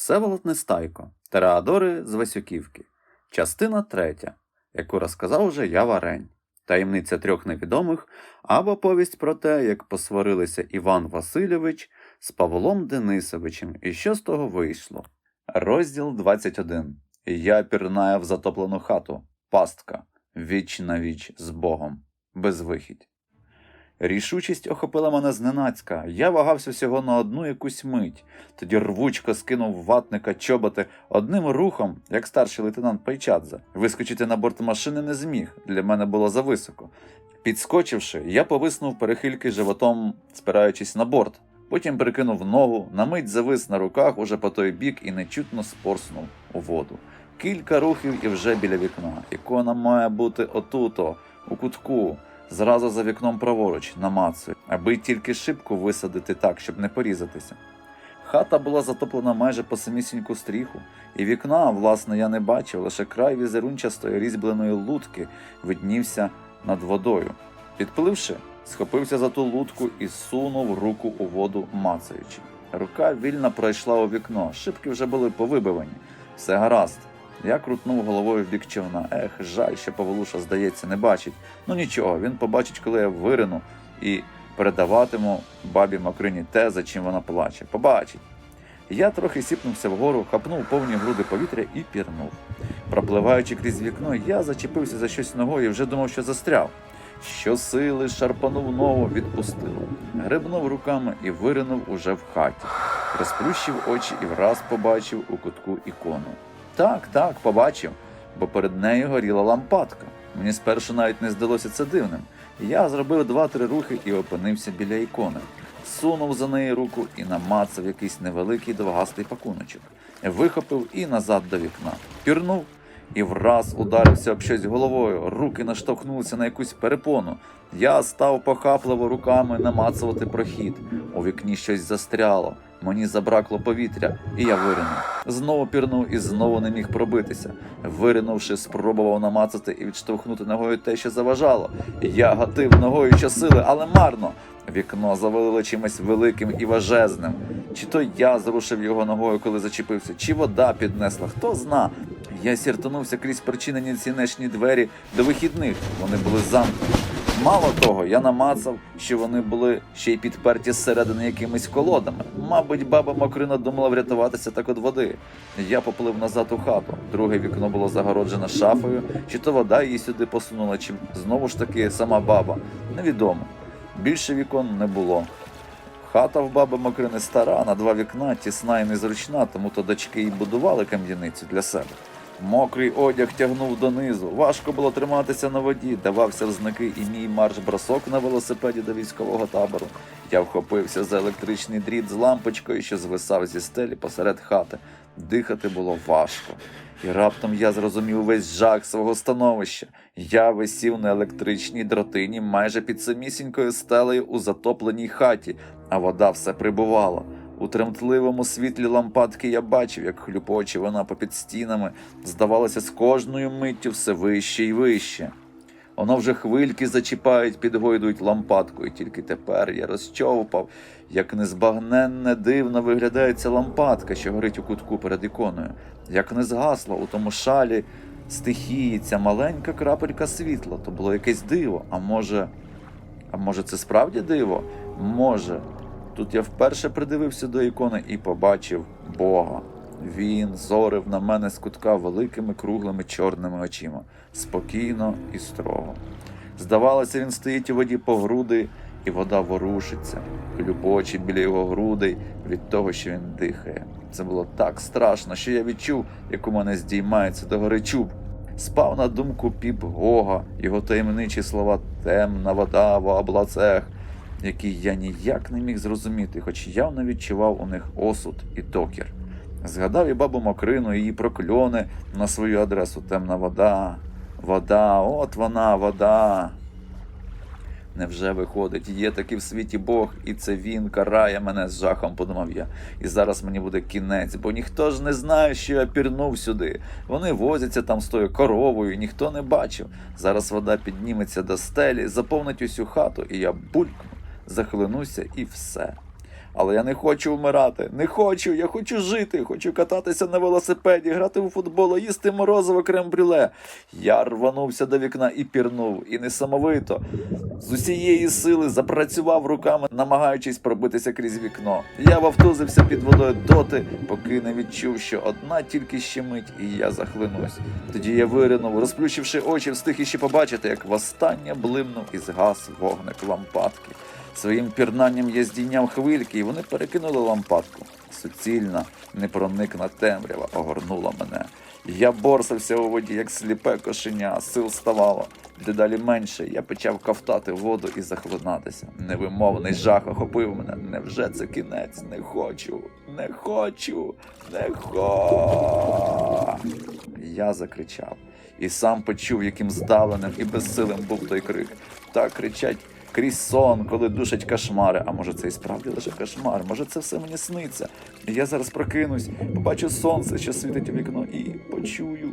Всеволод Нестайко, Тереадори з Васюківки, частина третя, яку розказав уже я Варень, таємниця трьох невідомих або повість про те, як посварилися Іван Васильович з Павлом Денисовичем, і що з того вийшло. Розділ 21. Я пірнаю в затоплену хату. Пастка. Віч на віч з Богом. Безвихідь. Рішучість охопила мене зненацька. Я вагався всього на одну якусь мить. Тоді рвучко скинув ватника чоботи одним рухом, як старший лейтенант Пайчадзе. Вискочити на борт машини не зміг, для мене було зависоко. Підскочивши, я повиснув перехильки животом, спираючись на борт. Потім перекинув ногу, на мить завис на руках уже по той бік і нечутно спорснув у воду. Кілька рухів і вже біля вікна. Ікона має бути отуто, у кутку, зразу за вікном праворуч, намацую, аби тільки шибку висадити так, щоб не порізатися. Хата була затоплена майже по самісіньку стріху, і вікна, власне, я не бачив, лише край візерунчастої різьбленої лутки виднівся над водою. Підпливши, схопився за ту лутку і сунув руку у воду, мацаючи. Рука вільно пройшла у вікно, шибки вже були повибивані. Все гаразд. Я крутнув головою в бік човна. Ех, жаль, що Павлуша, здається, не бачить. Ну нічого, він побачить, коли я вирину і передаватиму бабі Макрині те, за чим вона плаче. Побачить. Я трохи сіпнувся вгору, хапнув повні груди повітря і пірнув. Пропливаючи крізь вікно, я зачепився за щось ногою і вже думав, що застряв. Щосили шарпанув ногу, відпустив. Гребнув руками і виринув уже в хаті. Розплющив очі і враз побачив у кутку ікону. Так, так, побачив, бо перед нею горіла лампадка. Мені спершу навіть не здалося це дивним. Я зробив два-три рухи і опинився біля ікони. Сунув за неї руку і намацав якийсь невеликий довгастий пакуночок. Вихопив і назад до вікна. Пірнув і враз ударився об щось головою. Руки наштовхнулися на якусь перепону. Я став похапливо руками намацувати прохід. У вікні щось застряло. Мені забракло повітря, і я виринув. Знову пірнув і знову не міг пробитися. Виринувши, спробував намацати і відштовхнути ногою те, що заважало. Я гатив ногою щосили, але марно. Вікно завалило чимось великим і важезним. Чи то я зрушив його ногою, коли зачепився, чи вода піднесла, хто зна. Я сіртанувся крізь причинені цінешні двері до вихідних. Вони були замкнені. Мало того, я намацав, що вони були ще й підперті зсередини якимись колодами. Мабуть, баба Мокрина думала врятуватися так від води. Я поплив назад у хату. Друге вікно було загороджено шафою, чи то вода її сюди посунула, чи знову ж таки сама баба. Невідомо. Більше вікон не було. Хата в баби Мокрини стара, на два вікна, тісна і незручна, тому то дочки і будували кам'яницю для себе. Мокрий одяг тягнув донизу. Важко було триматися на воді, давався в знаки і мій марш-бросок на велосипеді до військового табору. Я вхопився за електричний дріт з лампочкою, що звисав зі стелі посеред хати. Дихати було важко. І раптом я зрозумів весь жах свого становища. Я висів на електричній дротині майже під самісінькою стелею у затопленій хаті, а вода все прибувала. У тремтливому світлі лампадки я бачив, як хлюпоче вона попід стінами, здавалося, з кожною миттю все вище і вище. Воно вже хвильки зачіпають, підгойдують лампадку, і тільки тепер я розчовпав, як незбагненне дивно виглядає ця лампадка, що горить у кутку перед іконою, як не згасла у тому шалі стихії ця маленька крапелька світла. То було якесь диво. А може, а може, це справді диво? Може. Тут я вперше придивився до ікони і побачив Бога. Він зорив на мене з кутка великими круглими чорними очима, спокійно і строго. Здавалося, він стоїть у воді по груди, і вода ворушиться, хлюпоче біля його грудей від того, що він дихає. Це було так страшно, що я відчув, як у мене здіймається до гори чуб. Спав на думку піп Гога, його таємничі слова темна вода в облацех, які я ніяк не міг зрозуміти, хоч явно відчував у них осуд і докір. Згадав і бабу Мокрину, її прокльони на свою адресу темна вода, вода, от вона, вода. Невже виходить, є такий в світі Бог, і це він карає мене з жахом, подумав я. І зараз мені буде кінець, бо ніхто ж не знає, що я пірнув сюди. Вони возяться там з тою коровою, ніхто не бачив. Зараз вода підніметься до стелі, заповнить усю хату, і я булькну, захлинуся і все. Але я не хочу вмирати. Не хочу, я хочу жити, хочу кататися на велосипеді, грати у футбол, їсти морозиво крем-брюле. Я рванувся до вікна і пірнув, і несамовито. З усієї сили запрацював руками, намагаючись пробитися крізь вікно. Я вовтузився під водою доти, поки не відчув, що одна тільки ще мить, і я захлинусь. Тоді я виринув, розплющивши очі, встиг іще побачити, як востаннє блимнув і згас вогник лампадки. Своїм пірнанням я хвильки, і вони перекинули лампадку. Суцільна, непроникна темрява огорнула мене. Я борсався у воді, як сліпе кошеня, сил ставало. Дедалі менше я почав ковтати воду і захлинатися. Невимовний жах охопив мене. Невже це кінець? Не хочу, не хочу, не хочу. Я закричав і сам почув, яким здаленим і безсилим був той крик. Так кричать крізь сон, коли душать кошмари. А може це і справді лише кошмар, може це все мені сниться. Я зараз прокинусь, побачу сонце, що світить у вікно, і почую